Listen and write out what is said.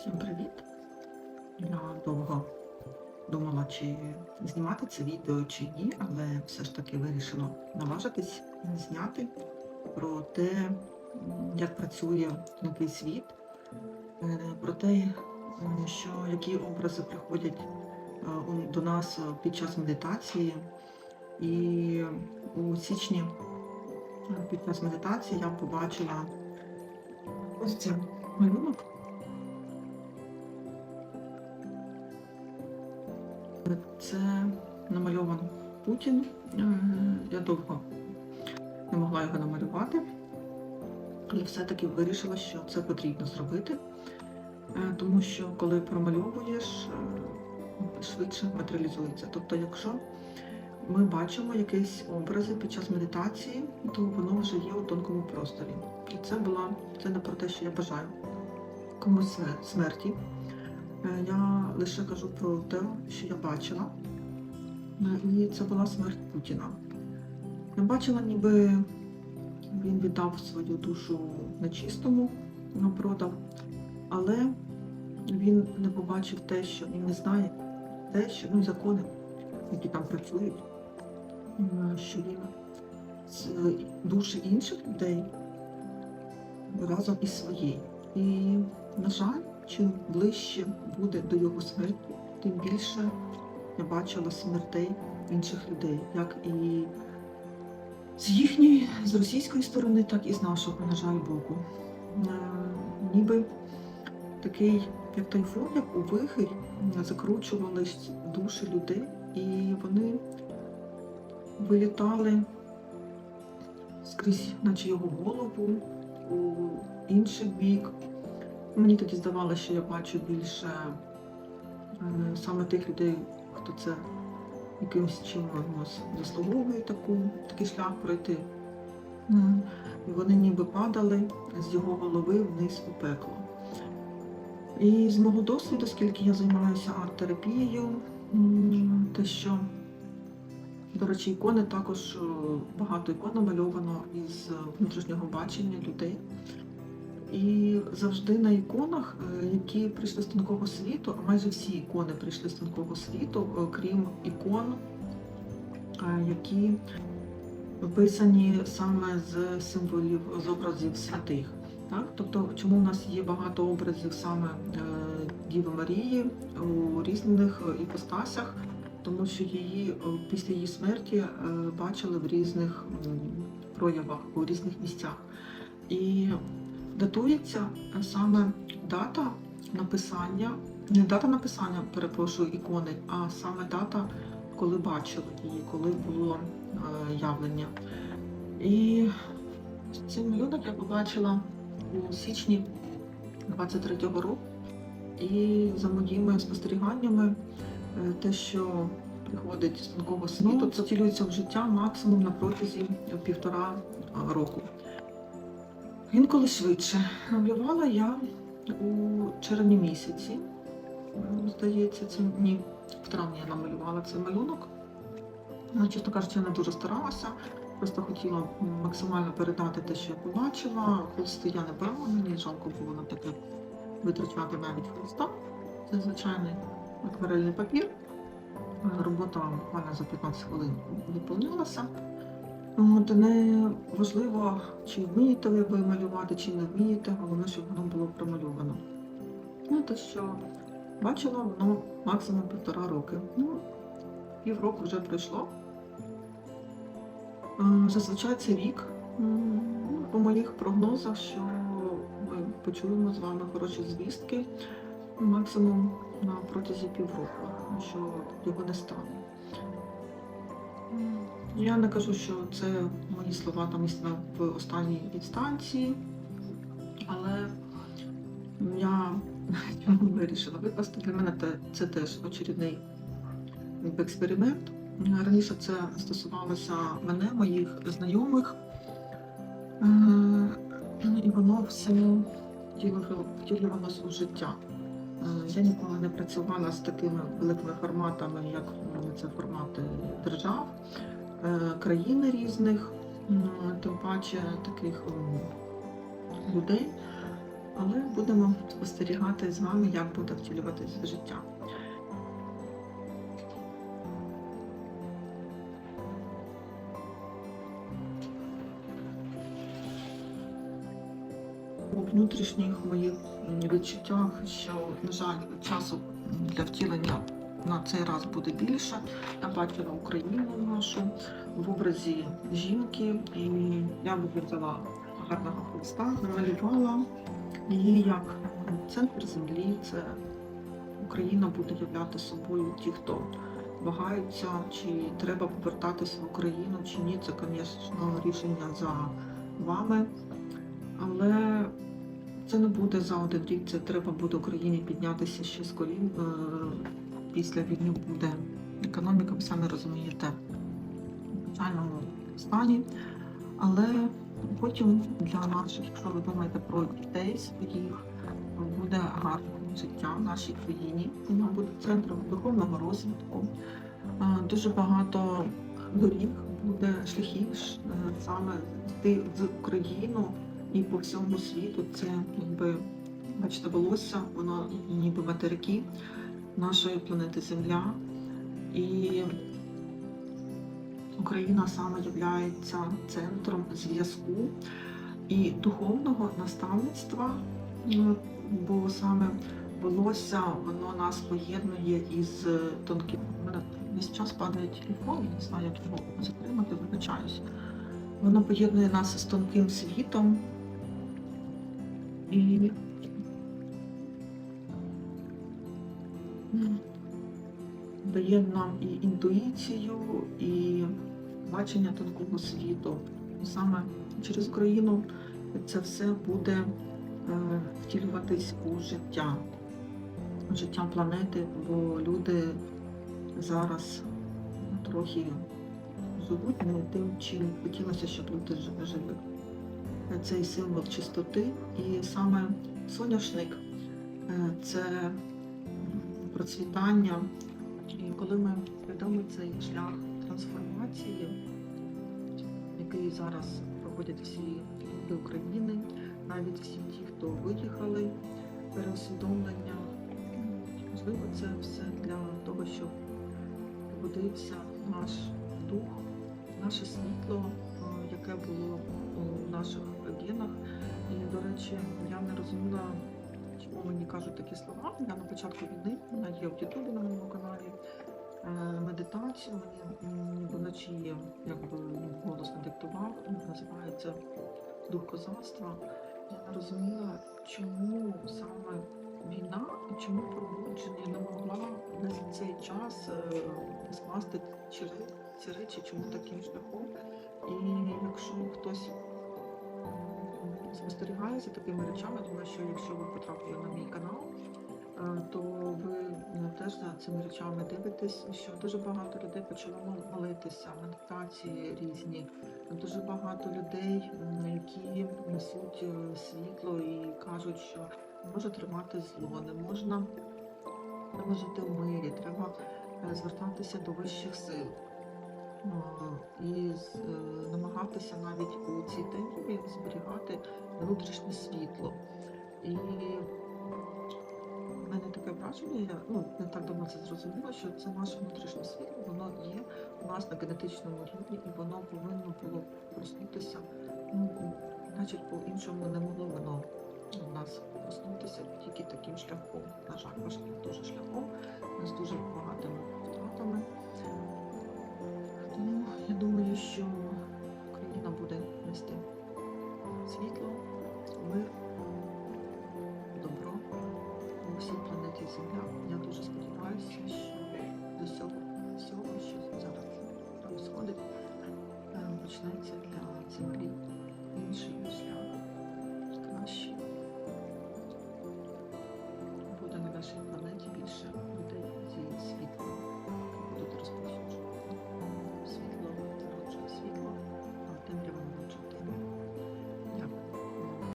Всім привіт! Я довго думала, чи знімати це відео чи ні, але все ж таки вирішила наважитись зняти про те, як працює новий світ, е, про те, що які образи приходять е, до нас під час медитації. І у січні е, під час медитації я побачила ось цей малюнок. Це намальовано Путін. Е, Я довго не могла його намалювати, але все-таки вирішила, що це потрібно зробити, Е, тому що коли промальовуєш, е, швидше матеріалізується. Тобто, якщо ми бачимо якісь образи під час медитації, то воно вже є у тонкому просторі. І це була це не про те, що я бажаю комусь смерті. Е, Я лише кажу про те, що я бачила. Е, І це була смерть Путіна. Я бачила, ніби він віддав свою душу нечистому, його продав, але він не побачив те, що він не знає, те, що ну, закони, які там працюють, е, що він з душі інших людей разом із своєю. І, на жаль, чим ближче буде до його смерті, тим більше я бачила смертей інших людей, як і з їхньої, з російської сторони, так і з нашого, на жаль, боку. Е, Ніби такий, як тайфун, як у вихрь, е, закручувались душі людей, і вони вилітали скрізь, наче його голову, у інший бік. Мені тоді здавалося, що я бачу більше е, саме тих людей, хто це якимось чимось заслуговує таку, такий шлях пройти. М. І вони ніби падали з його голови вниз у пекло. І з мого досвіду, скільки я займаюся арт-терапією, те, що, до речі, ікони також е, багато ікон намальовано із внутрішнього бачення людей. І завжди на іконах, е, які прийшли з тонкого світу, а майже всі ікони прийшли з тонкого світу, е, крім ікон, е, які виписані саме з символів, з образів святих. Так? Тобто, чому в нас є багато образів саме Діви Марії у різних іпостасях, тому що її після її смерті бачили в різних проявах, у різних місцях. І датується е, саме дата написання, не дата написання, перепрошую, ікони, а саме дата, коли бачили її, коли було е, явлення. І цей малюнок я побачила у січні 23-го року. І за моїми спостеріганнями, е, те, що приходить з тонкого світу, це втілюється в життя максимум на протязі півтора року. Інколи швидше. Малювала я у червні місяці. Здається, це ні, в травні я намалювала цей малюнок. Ну, чесно кажучи, я не дуже старалася. Просто хотіла максимально передати те, що я побачила. Холсти я не брала, мені жалко було на таке витрачати навіть холста. Це звичайний акварельний папір. Е, Робота буквально за 15 хвилин виповнилася. От, не важливо, чи вмієте ви малювати, чи не вмієте, головне, щоб воно було промальовано. Ну, те, що бачила, воно максимум півтора роки. Ну, півроку вже пройшло. Зазвичай це рік. По моїх прогнозах, що ми почуємо з вами хороші звістки максимум протязі півроку, що його не стане. М, Я не кажу, що це мої слова там істина в останній інстанції, але я вирішила викласти. Для мене це теж очередний експеримент. Раніше це стосувалося мене, моїх знайомих, Е, і воно все втілювало- втілювалося у життя. Е, Я ніколи не працювала з такими великими форматами, як ну, це формати держав, країн різних, тим паче таких людей. але будемо спостерігати з вами, як буде втілюватися життя. У внутрішніх моїх відчуттях, що, на жаль, часу для втілення на цей раз буде більше. Я бачила Україну нашу в образі жінки, і я вибрала гарного Христа, намалювала її як центр землі. Це Україна буде являти собою ті, хто вагаються, чи треба повертатися в Україну, чи ні. Це, звісно, рішення за вами. Але це не буде за один рік, це треба буде Україні піднятися ще з колін. Після війни буде економіка, ви самі розумієте, в печальному стані. Але потім для наших, якщо ви думаєте про дітей своїх, буде гарне життя в нашій країні. Воно буде центром духовного розвитку. Е, Дуже багато доріг буде шляхів е, саме йти в Україну і по всьому світу. Це якби бачите, волосся, воно ніби материки нашої планети Земля. І Україна саме є центром зв'язку і духовного наставництва, Ну, бо саме волосся воно нас поєднує із тонким. У мене весь час падає телефон, я не знаю, як його затримати, вибачаюсь. Воно поєднує нас з тонким світом. І дає нам і інтуїцію, і бачення тонкого світу. Саме через Україну це все буде е, втілюватись у життя, життя планети, бо люди зараз трохи живуть не тим, чим хотілося, щоб люди жи- жили. Цей символ чистоти, і саме соняшник е, це процвітання. І коли ми прийдемо цей шлях трансформації, який зараз проходять всі люди України, навіть всі ті, хто виїхали, переусвідомлення, можливо, це все для того, щоб пробудився наш дух, наше світло, яке було у наших генах. І, до речі, я не розуміла, чому мені кажуть такі слова. Я на початку війни, вона є в Ютубі на моєму каналі, е, медитацію мені вночі якби ну, голос надиктував, називається Дух козацтва. Я не розуміла, чому саме війна і чому пробудження не могла весь цей час е, скласти ці речі, чому таким шляхом. І якщо хтось спостерігає за такими речами, думаю, що якщо ви потрапили на мій канал, то ви е, теж за цими речами дивитесь, що дуже багато людей почало молитися, медитації різні. Дуже багато людей, які несуть е, світло і кажуть, що не може тримати зло, не можна треба жити в мирі, треба е, звертатися до вищих сил е, і е, намагатися навіть у цій темряві зберігати внутрішнє світло. І в мене таке враження, я ну, не так давно це зрозуміла, що це наше внутрішнє світло, воно є у нас на генетичному рівні, і воно повинно було проснутися. Ну, значить, по-іншому не могло воно у нас проснутися тільки таким шляхом. На жаль, важким дуже шляхом, з дуже багатими втратами. Тому я думаю, що